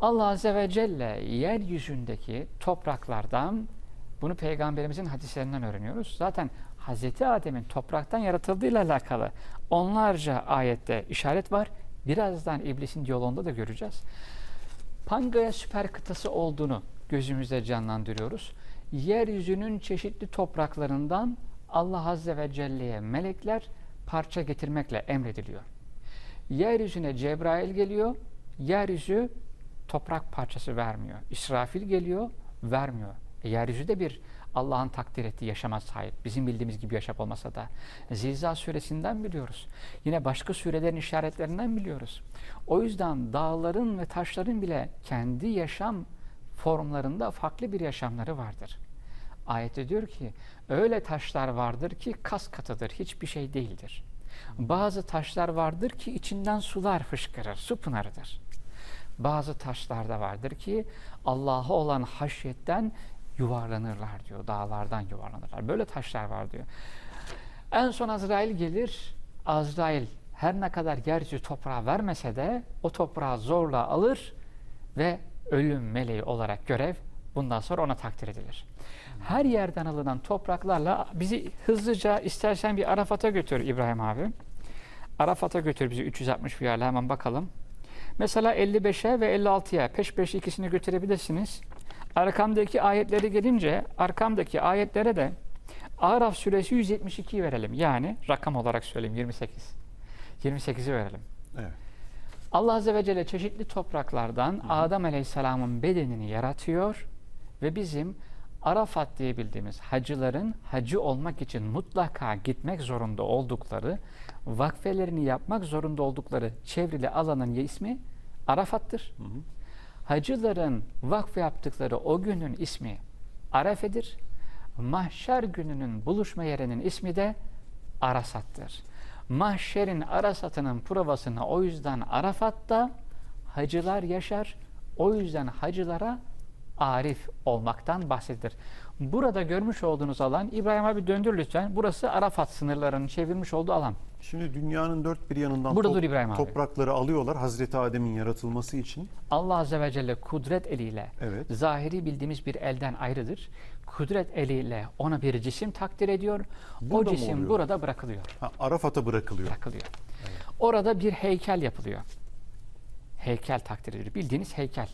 Allah Azze ve Celle yeryüzündeki topraklardan bunu peygamberimizin hadislerinden öğreniyoruz. Zaten Hazreti Adem'in topraktan yaratıldığıyla alakalı onlarca ayette işaret var. Birazdan iblisin diyaloğunda da göreceğiz. Pangea süper kıtası olduğunu gözümüzde canlandırıyoruz. Yeryüzünün çeşitli topraklarından Allah Azze ve Celle'ye melekler parça getirmekle emrediliyor. Yeryüzüne Cebrail geliyor, yeryüzü toprak parçası vermiyor. İsrafil geliyor, vermiyor. E, yeryüzü de bir Allah'ın takdir ettiği yaşama sahip. Bizim bildiğimiz gibi yaşam olmasa da. Zilzal suresinden biliyoruz. Yine başka surelerin işaretlerinden biliyoruz. O yüzden dağların ve taşların bile kendi yaşam formlarında farklı bir yaşamları vardır. Ayette diyor ki öyle taşlar vardır ki kas katıdır, hiçbir şey değildir. Bazı taşlar vardır ki içinden sular fışkırır, su pınarıdır. Bazı taşlar da vardır ki Allah'a olan haşyetten yuvarlanırlar diyor. Dağlardan yuvarlanırlar. Böyle taşlar var diyor. En son Azrail gelir. Azrail her ne kadar yeryüzü toprağa vermese de o toprağı zorla alır ve ölüm meleği olarak görev bundan sonra ona takdir edilir. Her yerden alınan topraklarla bizi hızlıca istersen bir Arafat'a götür İbrahim abi. Arafat'a götür bizi 360 bir hemen bakalım. Mesela 55'e ve 56'ya peş peşe ikisini götürebilirsiniz. Arkamdaki ayetleri gelince arkamdaki ayetlere de Araf suresi 172'yi verelim. Yani rakam olarak söyleyeyim 28. 28'i verelim. Evet. Allah Azze ve Celle çeşitli topraklardan Adem Aleyhisselam'ın bedenini yaratıyor ve bizim Arafat diye bildiğimiz hacıların hacı olmak için mutlaka gitmek zorunda oldukları, vakfelerini yapmak zorunda oldukları çevrili alanın ismi Arafat'tır. Hı hı. Hacıların vakf yaptıkları o günün ismi Arefe'dir. Mahşer gününün buluşma yerinin ismi de Arasat'tır. Mahşerin Arasat'ının provasını o yüzden Arafat'ta hacılar yaşar. O yüzden hacılara arif olmaktan bahsedilir. Burada görmüş olduğunuz alan, İbrahim abi döndür lütfen. Burası Arafat sınırlarının çevirmiş olduğu alan. Şimdi dünyanın dört bir yanından Burada dur İbrahim abi. toprakları alıyorlar Hazreti Adem'in yaratılması için. Allah Azze ve Celle kudret eliyle Evet. zahiri bildiğimiz bir elden ayrıdır. Kudret eliyle ona bir cisim takdir ediyor. Burada o cisim burada bırakılıyor. Ha, Arafat'a bırakılıyor. Bırakılıyor. Orada bir heykel yapılıyor. Heykel takdir edilir. Bildiğiniz heykel.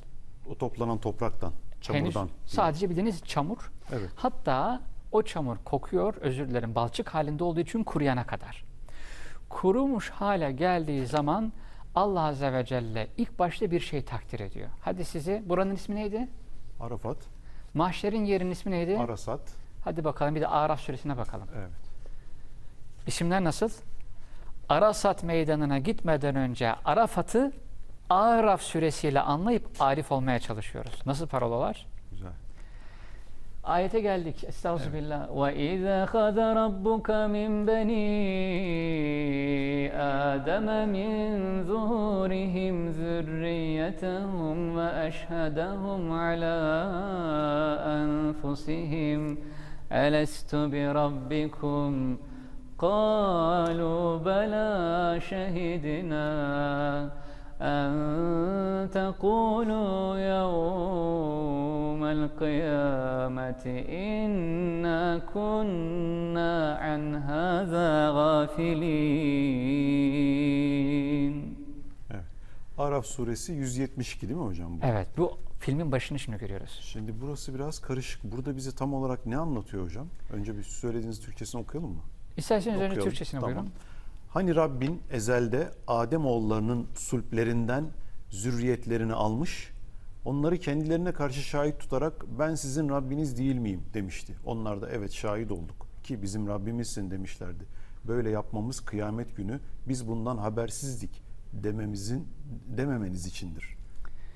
O toplanan topraktan, çamurdan. Henüz sadece bildiğiniz çamur. Evet. Hatta o çamur kokuyor, özür dilerim, balçık halinde olduğu için kuruyana kadar. Kurumuş hale geldiği zaman Allah Azze ve Celle ilk başta bir şey takdir ediyor. Hadi size, buranın ismi neydi? Arafat, Mahşerin yerinin ismi neydi? Arasat. Hadi bakalım bir de Araf suresine bakalım. Evet. İsimler nasıl? Arasat meydanına gitmeden önce Arafat'ı Araf suresiyle anlayıp arif olmaya çalışıyoruz. Nasıl parolalar? Güzel. Ayete geldik. Estağfirullah. Ve izâ khada rabbuka min bani Adem min zuhurihim zürriyetehum ve eşhedehum ala enfusihim elestu bi rabbikum قالوا بلى شهدنا أن تقولوا يوم القيامة إنا كنا عن هذا غافلين Evet. Araf suresi 172 değil mi hocam? bu? Evet bu filmin başını şimdi görüyoruz. Şimdi burası biraz karışık. Burada bize tam olarak ne anlatıyor hocam? Önce bir söylediğiniz Türkçesini okuyalım mı? İsterseniz önce Okuyalım. Türkçesini Tamam. buyurun. Hani Rabbin ezelde Adem oğullarının sulplerinden zürriyetlerini almış, onları kendilerine karşı şahit tutarak ben sizin Rabbiniz değil miyim demişti. Onlar da evet şahit olduk ki bizim Rabbimizsin demişlerdi. Böyle yapmamız kıyamet günü biz bundan habersizdik dememizin dememeniz içindir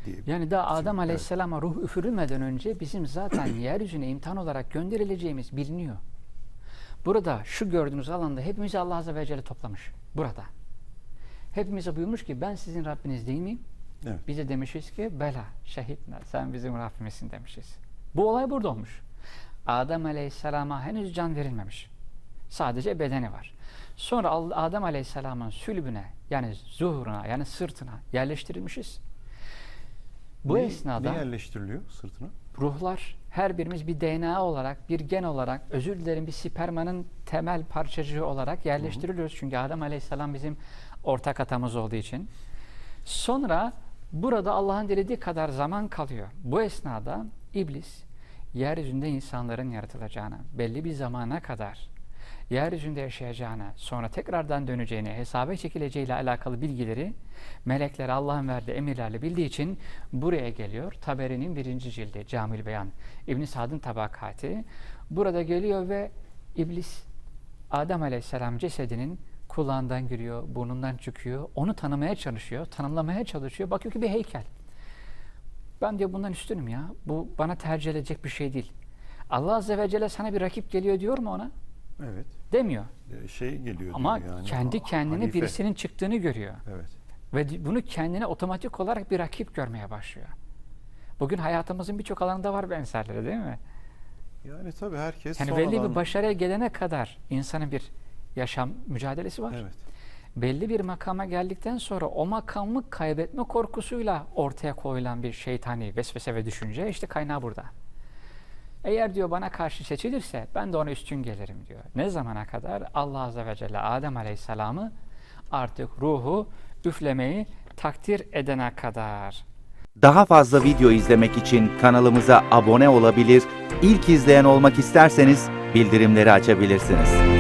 diye. Yani daha Adem Evet. Aleyhisselam'a ruh üfürülmeden önce bizim zaten yeryüzüne imtihan olarak gönderileceğimiz biliniyor. Burada şu gördüğünüz alanda hepimizi Allah Azze ve Celle toplamış. Burada. Hepimize buyurmuş ki ben sizin Rabbiniz değil miyim? Evet. Biz de demişiz ki bela şehitne sen bizim Rabbimizsin demişiz. Bu olay burada olmuş. Adem Aleyhisselam'a henüz can verilmemiş. Sadece bedeni var. Sonra Adem Aleyhisselam'ın sülbüne yani zuhuruna yani sırtına yerleştirilmişiz. Bu ne, esnada ne yerleştiriliyor sırtına? ruhlar her birimiz bir DNA olarak, bir gen olarak, özür dilerim bir spermanın temel parçacığı olarak yerleştiriliyoruz. Çünkü Adem Aleyhisselam bizim ortak atamız olduğu için. Sonra burada Allah'ın dilediği kadar zaman kalıyor. Bu esnada iblis yeryüzünde insanların yaratılacağını, belli bir zamana kadar yeryüzünde yaşayacağını, sonra tekrardan döneceğini, hesaba çekileceğiyle alakalı bilgileri melekler Allah'ın verdiği emirlerle bildiği için buraya geliyor. Taberi'nin birinci cildi Camil Beyan, İbn Sad'ın tabakati. Burada geliyor ve iblis Adem Aleyhisselam cesedinin kulağından giriyor, burnundan çıkıyor. Onu tanımaya çalışıyor, tanımlamaya çalışıyor. Bakıyor ki bir heykel. Ben diyor bundan üstünüm ya. Bu bana tercih edilecek bir şey değil. Allah Azze ve Celle sana bir rakip geliyor diyor mu ona? Evet. Demiyor. Ee, Şey geliyor Ama yani. kendi kendine halife. birisinin çıktığını görüyor. Evet. Ve bunu kendine otomatik olarak bir rakip görmeye başlıyor. Bugün hayatımızın birçok alanında var benzerleri değil mi? Yani tabii herkes Yani belli sonradan- bir başarıya gelene kadar insanın bir yaşam mücadelesi var. Evet. Belli bir makama geldikten sonra o makamı kaybetme korkusuyla ortaya koyulan bir şeytani vesvese ve düşünce işte kaynağı burada. Eğer diyor bana karşı seçilirse ben de ona üstün gelirim diyor. Ne zamana kadar? Allah Azze ve Celle Adem Aleyhisselam'ı artık ruhu üflemeyi takdir edene kadar. Daha fazla video izlemek için kanalımıza abone olabilir, ilk izleyen olmak isterseniz bildirimleri açabilirsiniz.